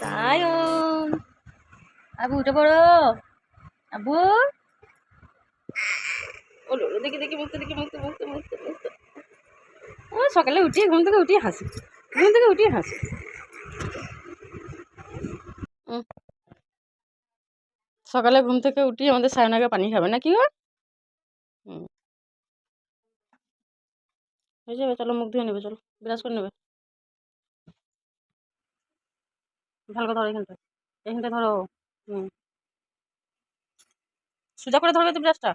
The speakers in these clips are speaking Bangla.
সায়ন আবু, উঠে পড়ো। আবু। ওলো দেখি দেখি মুখতে দেখি মুখতে মুখতে মুখতে মুখতে ও, সকালে উঠিয়ে ঘুম থেকে উঠিয়ে হাসি। ঘুম থেকে উঠিয়ে হাসি। সকালে ঘুম থেকে উঠিয়ে আমাদের সায়নাকে পানি খাবে, না কি গো? হুম হয়ে যাবে চলো, মুখ ধুয়ে নেবে, চলো বিরাজ করে নেবে। ভালো করে ধরো এখানটা এখানটা ধরো, হুম। সোজা করে ধরবে তো ব্রাশটা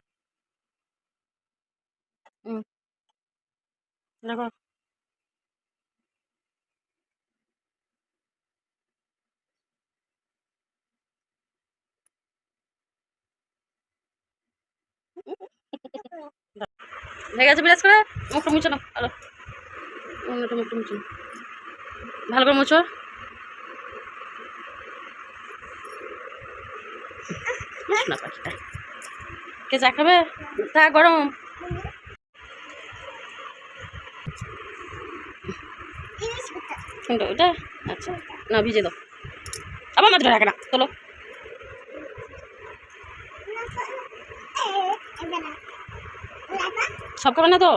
হুম। দেখো। হয়ে গেছে বিরাজ করে। মুখটা মুছো না, আলো। মুখটা মুখটা মুছো। ভালো করে মুছো। কে চা খাবে? চা গরম। আচ্ছা না, ভিজে দাও। আবার রাখে না চলো সব খাবে না তো।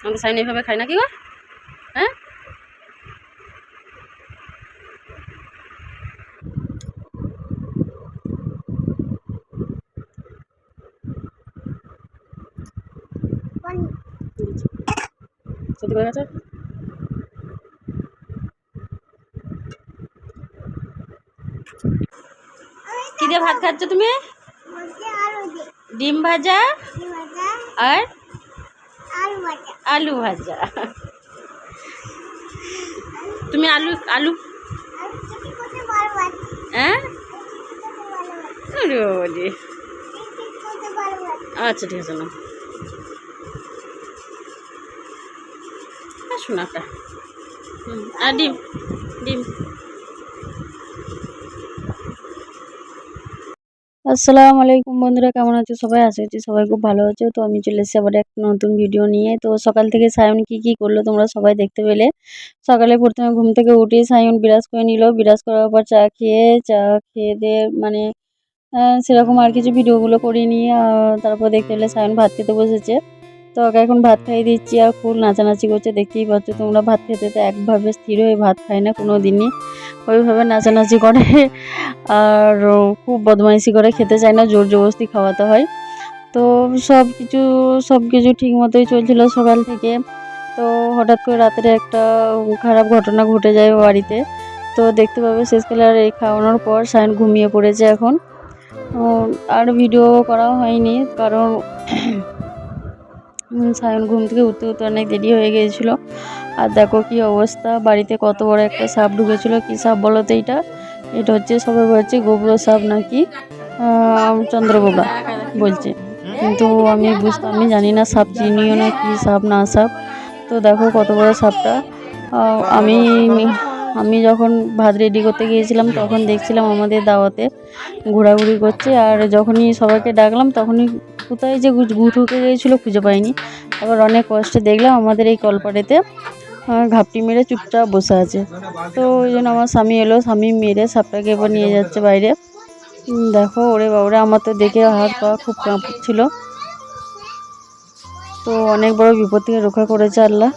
আমাদের সাইন এইভাবে খাই না কি গো? হ্যাঁ? সত্যি করে গেছে কি দিয়ে ভাত খাচ্ছ তুমি? ডিম ভাজা আর আলু ভাজা। তুমি আলু আলু? হ্যাঁ? আচ্ছা ঠিক আছে না শোনাটা হুম আর ডিম ডিম। আসসালামু আলাইকুম বন্ধুরা, কেমন আছে? সবাই আশা করছি সবাই খুব ভালো আছে। তো আমি চলে এসেছি আবার একটা নতুন ভিডিও নিয়ে। তো সকাল থেকে সায়ন কি কি করল তোমরা সবাই দেখতে পেলে। সকালে প্রথমে ঘুম থেকে উঠে সায়ন বিরাজ করে নিল। বিরাজ করার পর চা খেয়ে চা খেয়ে দিয়ে মানে সেরকম আর কিছু ভিডিওগুলো করিনি। তারপর দেখতে পেলে সায়ন ভাত খেতে বসেছে। তো ওকে এখন ভাত খাইয়ে দিচ্ছি আর ফুল নাচানাচি করছে, দেখতেই পাচ্ছ তোমরা ভাত খেতে তো একভাবে স্থির হয়ে ভাত খায় না কোনো দিনই ওইভাবে নাচানাচি করে আর খুব বদমাইশি করে খেতে চায় না, জোর জবরদস্তি খাওয়াতে হয়। তো সব কিছু সব কিছু ঠিক মতোই চলছিল সকাল থেকে। তো হঠাৎ করে রাতের একটা খারাপ ঘটনা ঘটে যায় বাড়িতে। তো দেখতে পাবে শেষকালে আর এই খাওয়ানোর পর সায়ন ঘুমিয়ে পড়েছে এখন। আর ভিডিও করা হয়নি, কারণ সায়ন ঘুম থেকে উঠতে উঠতে অনেক দেরি হয়ে গিয়েছিল। আর দেখো কি অবস্থা বাড়িতে কত বড় একটা সাপ ঢুকেছিল কি সাপ বলো তো এটা এটা হচ্ছে সবাই বলছে গোবর সাপ নাকি? আহ, চন্দ্রগোবরা বলছে। কিন্তু আমি বুঝতে আমি জানি না সাপ চিনিও না কি সাপ না সাপ। তো দেখো কত বড় সাপটা। আমি আমি যখন ভাত রেডি করতে গিয়েছিলাম, তখন দেখছিলাম আমাদের দাওয়াতে ঘোরাঘুরি করছে। আর যখনই সবাইকে ডাকলাম, তখনই কোথায় যে ঢুকে গিয়েছিল খুঁজে পাইনি। আবার অনেক কষ্টে দেখলাম আমাদের এই কলপাড়েতে ঘাপটি মেরে চুপচাপ বসে আছে। তো ওই জন্য আমার স্বামী এলো, স্বামী মেরে সাপটাকে এবার নিয়ে যাচ্ছে বাইরে। দেখো, ওরে বাবরে, আমার তো দেখে হাত পা খুব কাঁপছিল। তো অনেক বড় বিপদ থেকে রক্ষা করেছে আল্লাহ।